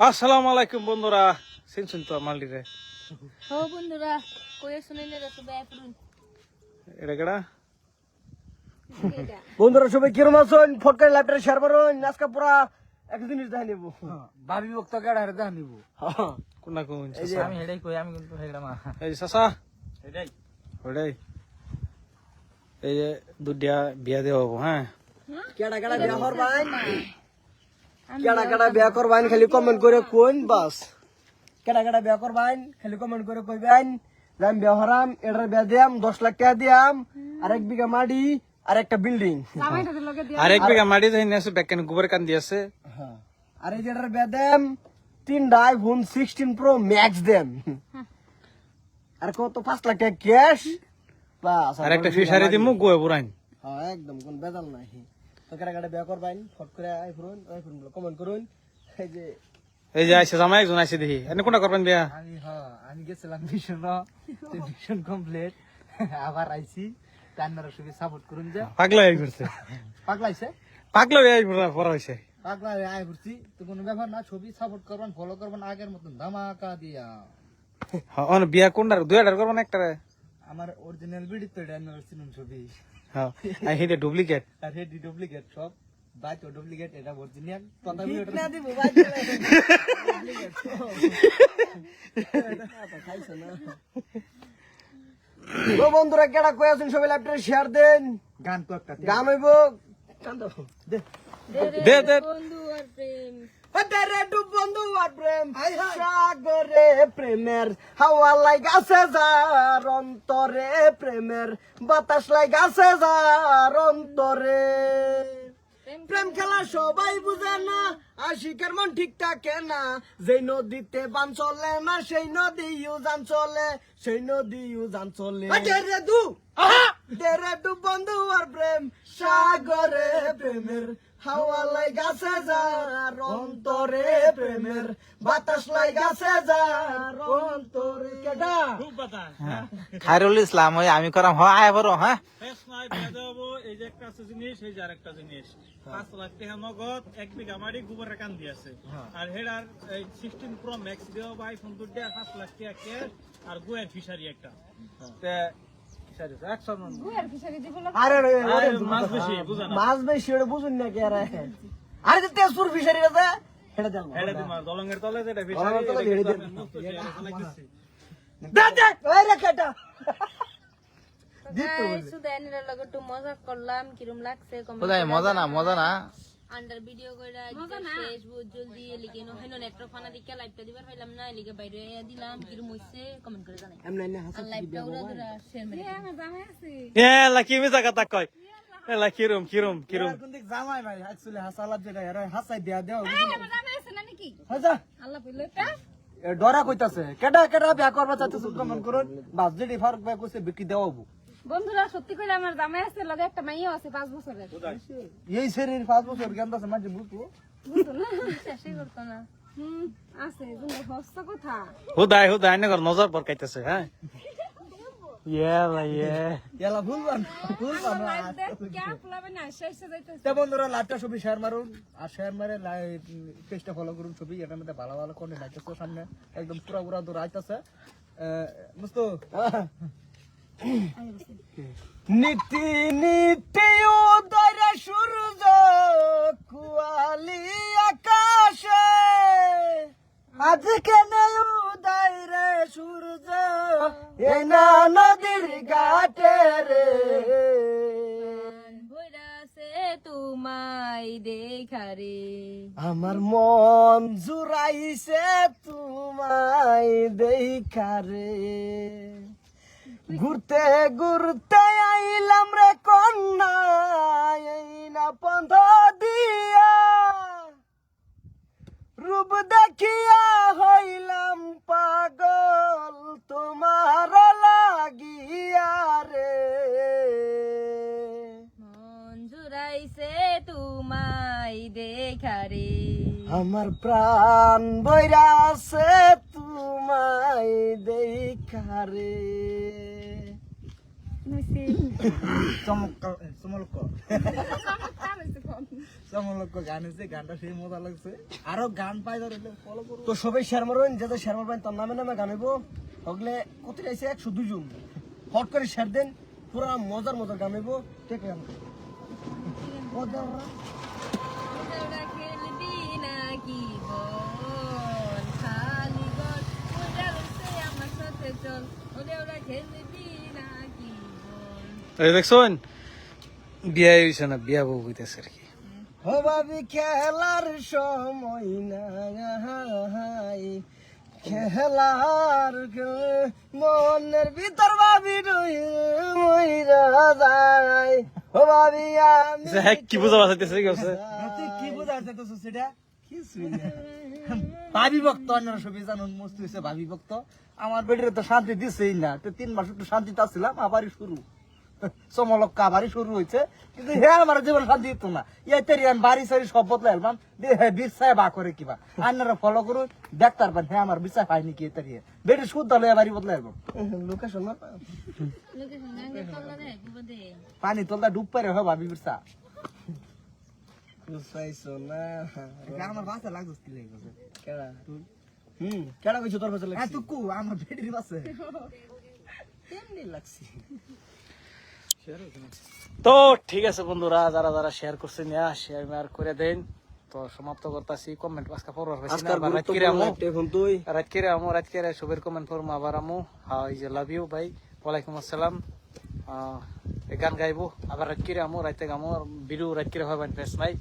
আসসালামু আলাইকুম বন্ধুরা চিনছেন তো মালটিরে হো বন্ধুরা কয়ে শুনে রে সবাই পুরুন এটা কেডা? বন্ধুরা সবাই কিরম আছেন? ফটকারি লাইভটা শেয়ার করুন আজকে পুরা এক জিনিস দেখে নেব। ভাবি বক্ত কেডা হেরে দেখ নিব। কোনটা কোন এই যে আমি হেডাই কই আমি কিন্তু হেডা না এই যে চাচা। হেডাই। ওটাই এই যে দুটিয়া বিয়া দেওয়া হব হ্যাঁ। কেডা কেডা বিয়া করবাইন কেডা কেডা বিয়া করবাইন খালি কমেন্ট করে কোন বাস। কেডা কেডা বিয়া করবাইন খালি কমেন্ট করে কইবেন। যে আমি বিয়া হরাম এটার বিয়া দিয়াম দশ লাখ টাকা দিয়াম। আর এক বিঘা মাটি আর একটা বিল্ডিং আর এক বিঘা মাটি নিয়ে ব্যাকেন গোবর কান্দি আছে। আর এই যেটার বিয়া দেম তিনটা আইফোন সিক্সটিন প্রো ম্যাক্স দেম। আর কত? পাঁচ লাখ টাকা ক্যাশ বাস আর একটা ফিশারি দিমু গোয়ে বুড়াইন হ্যাঁ একদম কোন বেদাল নাই। তো কেডা কেডা বিয়া করবাইন ফট করে আইফোন আইফোন কমেন্ট করুন। এই যে এই যে আইসে জামাই একজন আইসে দেখি। এনে কোনটা করবেন বিয়া আমি গেছিলাম মিশন মিশন কমপ্লিট আবার আইছি তান্নারা সবই সাপোর্ট করুন যে। পাগলা ঘুরছে। পাগলাইছে পাগলা আই ঘুরা পড়া হয়েছে পাগলা আয় ঘুরছি। তো কোনো ব্যাপার না ছবি সাপোর্ট করবেন ফলো করবেন আগের মতন ধামাকা দিয়া। হ্যাঁ বিয়া কোনটা দুই হাজার করবেন একটা আমার অরিজিনাল বিডি তো এটা আমি ছবি। হ্যাঁ। আর হিতে ডুপ্লিকেট আর হেডি ডুপ্লিকেট সব। বাইক ডুপ্লিকেট এটা অরিজিনাল তথাপি ওটা না দিব ভাই ও বন্ধুরা কেডা কই আছেন সবাই? লাইভটা শেয়ার দেন। গান তো একটা গান হইব। দে। দে দে বন্ধু আর প্রেম। বন্ধু আর প্রেম। সাগরে প্রেমের হাওয়া লাগাছে যার অন্তরে প্রেমের বাতাস লাগাছে যার অন্তরে। প্রেম খেলা সবাই বুঝে না আশিকের মন ঠিক থাকে না। যেই নদীতে বান চলে না সেই নদী ইউ ইউজান চলে সেই নদী ইউ ইউজান চলে দু তেরে ডু বন্ধু আর প্রেম সাগরে প্রেমের হাওয়া লাগাছে যার অন্তরে প্রেমের বাতাস লাগাছে যার অন্তরে। কেডা খায়রুল ইসলাম ওই আমি করাম হ আয় বড় হ্যাঁ। এই যে একটা আছে জিনিস এই যে আরেকটা জিনিস। পাঁচ লাখ টাকা নগদ এক বিঘা মাটি গোবরের কান দিয়েছে আর হেডার সিক্সটিন প্রো ম্যাক্স দেওয়া বা আইফোন দুটো পাঁচ লাখ টাকা ক্যাশ আর গোয়ের ফিশারি একটা। মাছ বেশি, বুঝো না। মাছ বেশি ওটা বুঝুন না কে আরে। আরে যে তেজপুর ফিশারি আছে এটা দেন হেডে দিমা দলঙ্গের তলে যেটা দলঙ্গের তলে ফিশারি হেডে এটা দিন। মুক্ত শেয়ার আছে লাগছে। দে দে ওই রে শুধু এনের লগে একটু মজা করলাম কিরম লাগছে মজা না মজা না। আন্ডার ভিডিও কইরা বহুত জলদি এলিকে নো হেনো নেটওয়ার্ক ফানা দিকে লাইভটা দিবার পাইলাম না এলিকে বাইরে দিলাম কিরম হইছে কমেন্ট করে জানাই। হাসা লাইভটা উড়া শেয়ার মেরে এ লাকি মিছা কথা কয়? এ লা কিরম কিরম কিরম কোন দিক জামাই ভাই অ্যাকচুয়ালি হাসালাত যেটা এরা হাসাই দিয়া দেও। হাসা আল্লাহ কইলে এ ডরা কইতাছে কেডা কেডা বিয়া করবা চাইতেছ কমেন্ট করুন। বাস যেটি ফারুক ভাই কইছে বিক্রি দেওয়াবো বন্ধুরা সত্যি কইলে আমার জামাই আছে লগে একটা মাইও আছে পাঁচ বছরের। এই শরীর পাঁচ বছর জ্ঞান আছে মাঝে বুঝব বুঝতো না শেষই করতো না। হুম আছে কিন্তু হস্ত কথা হুদাই হুদাই এনে ঘর নজর পর কাইতেছে হ্যাঁ বন্ধুরা লাইভটা সবই শেয়ার মারুন আর শেয়ার মারে পেজটা ফলো করুন ছবি এটার মধ্যে ভালো ভালো কন্টেন্ট আইতেছে সামনে একদম পুরা পুরা দূর আইতেছে। বুঝতো নীতি নীতি উদয় সূর্য কুয়ালি আকাশে। আজ কেন উদয় রে সূর্য এ না নদীর ঘাটে রে। তোমায় দেখারে আমার মন জুড়াইছে তোমায় দেখারে ঘুরতে ঘুরতে আইলাম রে কন্যা এই না পন্থ দিয়া। রূপ দেখিয়া হইলাম পাগল তোমার লাগিয়া রে। মন জুড়াইছে তোমায় দেখারে আমার প্রাণ বৈরাছে তোমায় দেখারে চমৎকার তো সবাই শেয়ার মারবেন যাতে শেয়ার মারবেন তার নামে নামে গান হইব। হগলে কত আইছে একশো দুজন হট করে শেয়ার দেন পুরা মজার মজার গান হইব। ঠিক আছে চল। ওটা ওটা খেলবি দেখছেন? বিয়া হইছে না বিয়া বউ হইতেছে আর কি। ভাবি খেলার সময় নাই। খেলার মনের ভিতর ভাবি রই মইরা যায়। ও ভাবি আমি হ্যাঁ কি বুঝা পাইতেছে কি হচ্ছে কি বুঝাতে তো সেটা? কিছুই না ভাবি ভক্ত অন্যরা সবই জানুন মস্ত হয়েছে ভাবি ভক্ত। আমার বেডিরে তো শান্তি দিছেই না। তো তিন মাস একটু শান্তিতে আসছিলাম আবারই শুরু। চমলক্কা আবারই শুরু হয়েছে কিন্তু হ্যাঁ আমার জীবন শান্তি দিত না। ইয়ে তেরি আমি বাড়ি সারি সব বদলাই এলাম। হ্যাঁ বিশ্বায় বা করে কিবা আন্নারা ফলো করুন দেখতে পারবেন হ্যাঁ আমার বিশ্বাস পাইনি কি তেরি বেডি শুদ্ধ হলে বাড়ি বদলাই এলাম। লোকেশন পানি তোলটা ডুব পারে হয় ভাবি বিরসা আমার বাসা লাগছে কি লাগছে কেডা? হুম। কেডা কইছো তোর কাছে হ্যাঁ লাগছে তুই কু আমার বেডির বাসে। এমনি লাগছে? তো ঠিক আছে বন্ধুরা যারা যারা শেয়ার করছেন শেয়ার করে দেন। তো সমাপ্ত করতেছি কমেন্ট আজকে পড়বার পাইছি না আজকাল আবার রাত কিরে আমু। এখন তুই। রাত কিরে আমু রাত কিরে সবের কমেন্ট করব আবার আমু। হাই যে লাভ ইউ ভাই ওয়ালাইকুম আসসালাম। গান গাইবো আবার রাত কিরে আমু রাইতে গামু ভিডিও রাত কিরে হয় ফেস নাই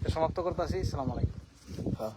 তো সমাপ্ত করতেছি সালাম আলাইকুম। হ্যাঁ।